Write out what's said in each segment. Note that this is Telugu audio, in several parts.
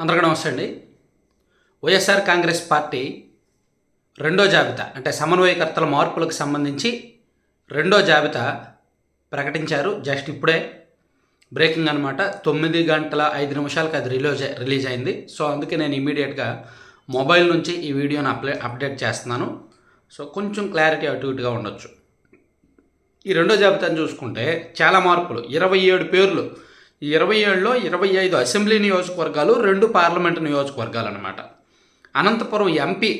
అందరికీ నమస్తే అండి. వైఎస్ఆర్ కాంగ్రెస్ పార్టీ రెండో జాబితా అంటే సమన్వయకర్తల మార్పులకు సంబంధించి రెండో జాబితా ప్రకటించారు. జస్ట్ ఇప్పుడే బ్రేకింగ్ అనమాట తొమ్మిది గంటల ఐదు నిమిషాలకు అది రిలీజ్ రిలీజ్ అయింది. సో అందుకే నేను ఇమీడియట్గా మొబైల్ నుంచి ఈ వీడియోని అప్లే అప్డేట్ చేస్తున్నాను. సో కొంచెం క్లారిటీ అటు ఇటుగా ఉండొచ్చు. ఈ రెండో జాబితాను చూసుకుంటే చాలా మార్పులు. ఇరవై ఏడు పేర్లు ఈ ఇరవై ఏడులో ఇరవై ఐదు అసెంబ్లీ నియోజకవర్గాలు రెండు పార్లమెంటు నియోజకవర్గాలు అనమాట అనంతపురం ఎంపీ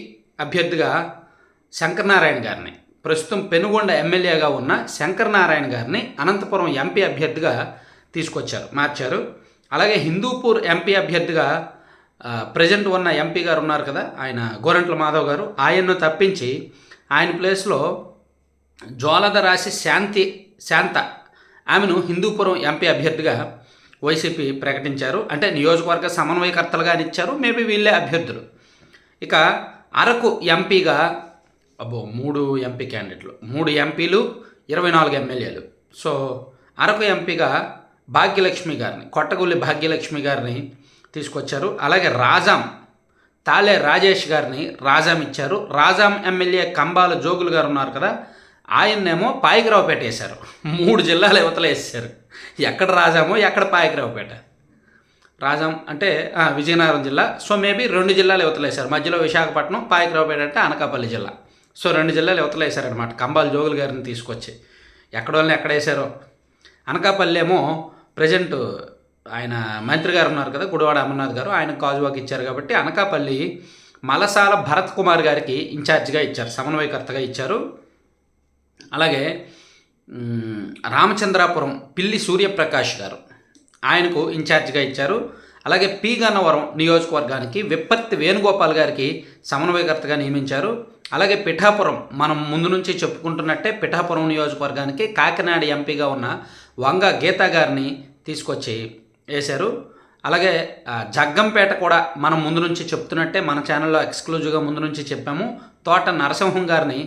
అభ్యర్థిగా శంకరనారాయణ గారిని ప్రస్తుతం పెనుగొండ ఎమ్మెల్యేగా ఉన్న శంకరనారాయణ గారిని అనంతపురం ఎంపీ అభ్యర్థిగా తీసుకొచ్చారు మార్చారు. అలాగే హిందూపూర్ ఎంపీ అభ్యర్థిగా ప్రజెంట్ ఉన్న ఎంపీ గారు ఉన్నారు కదా ఆయన గోరంట్ల మాధవ్ గారు. ఆయన్ను తప్పించి ఆయన ప్లేస్లో జ్వాలద రాశి శాంతి శాంత ఆమెను హిందూపురం ఎంపీ అభ్యర్థిగా వైసీపీ ప్రకటించారు. అంటే నియోజకవర్గ సమన్వయకర్తలుగా ఇచ్చారు మేబీ వీళ్ళే అభ్యర్థులు. ఇక అరకు ఎంపీగా అబ్బో మూడు ఎంపీ క్యాండిడేట్లు. మూడు ఎంపీలు ఇరవై నాలుగు ఎమ్మెల్యేలు. సో అరకు ఎంపీగా భాగ్యలక్ష్మి గారిని కొట్టగుల్లి భాగ్యలక్ష్మి గారిని తీసుకొచ్చారు. అలాగే రాజాం తాలే రాజేష్ గారిని రాజాం ఇచ్చారు. రాజాం ఎమ్మెల్యే కంబాల జోగులు గారు ఉన్నారు కదా ఆయన్నేమో పాయకరావుపేట వేశారు. మూడు జిల్లాలు యువతలు వేసారు ఎక్కడ రాజామో ఎక్కడ పాయకరావుపేట రాజాం అంటే విజయనగరం జిల్లా. సో మేబీ రెండు జిల్లాలు యువతలేశారు మధ్యలో విశాఖపట్నం పాయకరావుపేట అంటే అనకాపల్లి జిల్లా. సో రెండు జిల్లాలు యువతలేశారనమాట కంబాల జోగులు గారిని తీసుకొచ్చి. ఎక్కడోళ్ళని ఎక్కడ వేశారో. అనకాపల్లి ఏమో ప్రజెంట్ ఆయన మంత్రి గారు ఉన్నారు కదా గుడివాడ అమర్నాథ్ గారు. ఆయన కాజువాకి ఇచ్చారు కాబట్టి అనకాపల్లి మలసాల భరత్ కుమార్ గారికి ఇన్ఛార్జిగా ఇచ్చారు సమన్వయకర్తగా ఇచ్చారు. అలాగే రామచంద్రాపురం పిల్లి సూర్యప్రకాష్ గారు ఆయనకు ఇన్ఛార్జిగా ఇచ్చారు. అలాగే పి గన్నవరం నియోజకవర్గానికి విప్పత్తి వేణుగోపాల్ గారికి సమన్వయకర్తగా నియమించారు. అలాగే పిఠాపురం మనం ముందు నుంచి చెప్పుకుంటున్నట్టే పిఠాపురం నియోజకవర్గానికి కాకినాడ ఎంపీగా ఉన్న వంగ గీత గారిని తీసుకొచ్చి వేశారు. అలాగే జగ్గంపేట కూడా మనం ముందు నుంచి చెప్తున్నట్టే మన ఛానల్లో ఎక్స్క్లూజివ్గా ముందు నుంచి చెప్పాము. తోట నరసింహం గారిని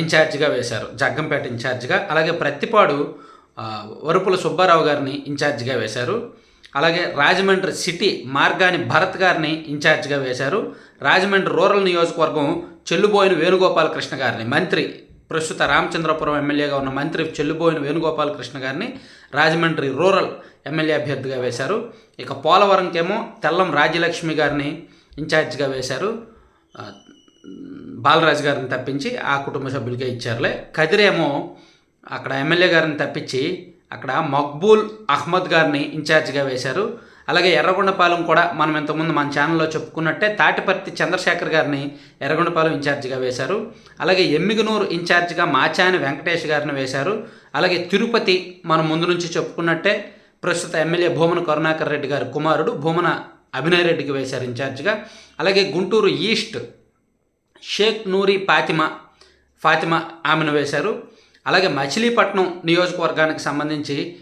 ఇన్ఛార్జిగా వేశారు. జగ్గంపేట ఇన్ఛార్జిగా. అలాగే ప్రత్తిపాడు వరుపుల సుబ్బారావు గారిని ఇన్ఛార్జిగా వేశారు. అలాగే రాజమండ్రి సిటీ మార్గాని భరత్ గారిని ఇన్ఛార్జిగా వేశారు. రాజమండ్రి రూరల్ నియోజకవర్గం చెల్లుబోయిన వేణుగోపాల కృష్ణ గారిని మంత్రి ప్రస్తుత రామచంద్రపురం ఎమ్మెల్యేగా ఉన్న మంత్రి చెల్లుబోయిన వేణుగోపాల కృష్ణ గారిని రాజమండ్రి రూరల్ ఎమ్మెల్యే అభ్యర్థిగా వేశారు. ఇక పోలవరంకేమో తెల్లం రాజ్యలక్ష్మి గారిని ఇన్ఛార్జిగా వేశారు. బాలరాజు గారిని తప్పించి ఆ కుటుంబ సభ్యులకే ఇచ్చారులే. కదిరేమో అక్కడ ఎమ్మెల్యే గారిని తప్పించి అక్కడ మక్బూల్ అహ్మద్ గారిని ఇన్ఛార్జిగా వేశారు. అలాగే ఎర్రగొండపాలెం కూడా మనం ఇంతకుముందు మన ఛానల్లో చెప్పుకున్నట్టే తాటిపర్తి చంద్రశేఖర్ గారిని ఎర్రగొండపాలెం ఇన్ఛార్జిగా వేశారు. అలాగే ఎమ్మిగనూరు ఇన్ఛార్జిగా మాచాని వెంకటేష్ గారిని వేశారు. అలాగే తిరుపతి మనం ముందు నుంచి చెప్పుకున్నట్టే ప్రస్తుత ఎమ్మెల్యే భూమన కరుణాకర్ రెడ్డి గారి కుమారుడు భూమన అభినయ్ రెడ్డికి వేశారు ఇన్ఛార్జిగా. అలాగే గుంటూరు ఈస్ట్ షేక్ నూరి ఫాతిమా ఫాతిమా ఆమెను వేశారు. అలాగే మచిలీపట్నం నియోజకవర్గానికి సంబంధించి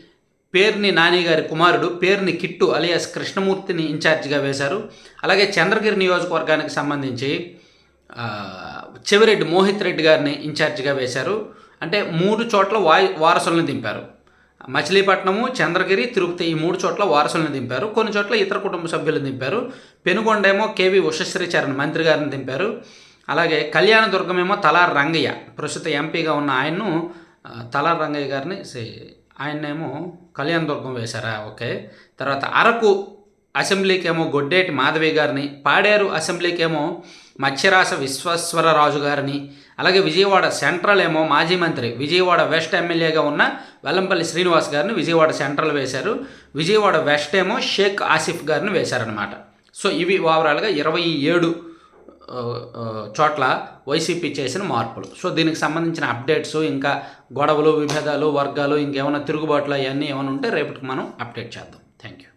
పేర్ని నాని గారి కుమారుడు పేర్ని కిట్టు అలియాస్ కృష్ణమూర్తిని ఇన్ఛార్జిగా వేశారు. అలాగే చంద్రగిరి నియోజకవర్గానికి సంబంధించి చెవిరెడ్డి మోహిత్ రెడ్డి గారిని ఇన్ఛార్జిగా వేశారు. అంటే మూడు చోట్ల వాయు వారసులను దింపారు. మచిలీపట్నము చంద్రగిరి తిరుపతి ఈ మూడు చోట్ల వారసులను దింపారు. కొన్ని చోట్ల ఇతర కుటుంబ సభ్యులను దింపారు. పెనుగొండేమో కేవి ఉషశ్రీ చరణ్ మంత్రి గారిని దింపారు. అలాగే కళ్యాణదుర్గమేమో తలార్ రంగయ్య. ప్రస్తుత ఎంపీగా ఉన్న ఆయన్ను తలార్ రంగయ్య గారిని ఆయన్నేమో కళ్యాణదుర్గం వేశారా? ఓకే. తర్వాత అరకు అసెంబ్లీకేమో గొడ్డేటి మాధవి గారిని పాడేరు అసెంబ్లీకేమో మత్స్యరాస విశ్వేశ్వరరాజు గారిని అలాగే విజయవాడ సెంట్రల్ ఏమో మాజీ మంత్రి విజయవాడ వెస్ట్ ఎమ్మెల్యేగా ఉన్న వెల్లంపల్లి శ్రీనివాస్ గారిని విజయవాడ సెంట్రల్ వేశారు. విజయవాడ వెస్ట్ ఏమో షేక్ ఆసిఫ్ గారిని వేశారనమాట సో ఇవి ఓవరాల్గా ఇరవై ఏడు చోట్ల వైసీపీ చేసిన మార్పులు. సో దీనికి సంబంధించిన అప్డేట్స్ ఇంకా గొడవలు విభేదాలు వర్గాలు ఇంకేమైనా తిరుగుబాట్లు అవన్నీ ఏమైనా ఉంటే రేపటికి మనం అప్డేట్ చేద్దాం. Thank you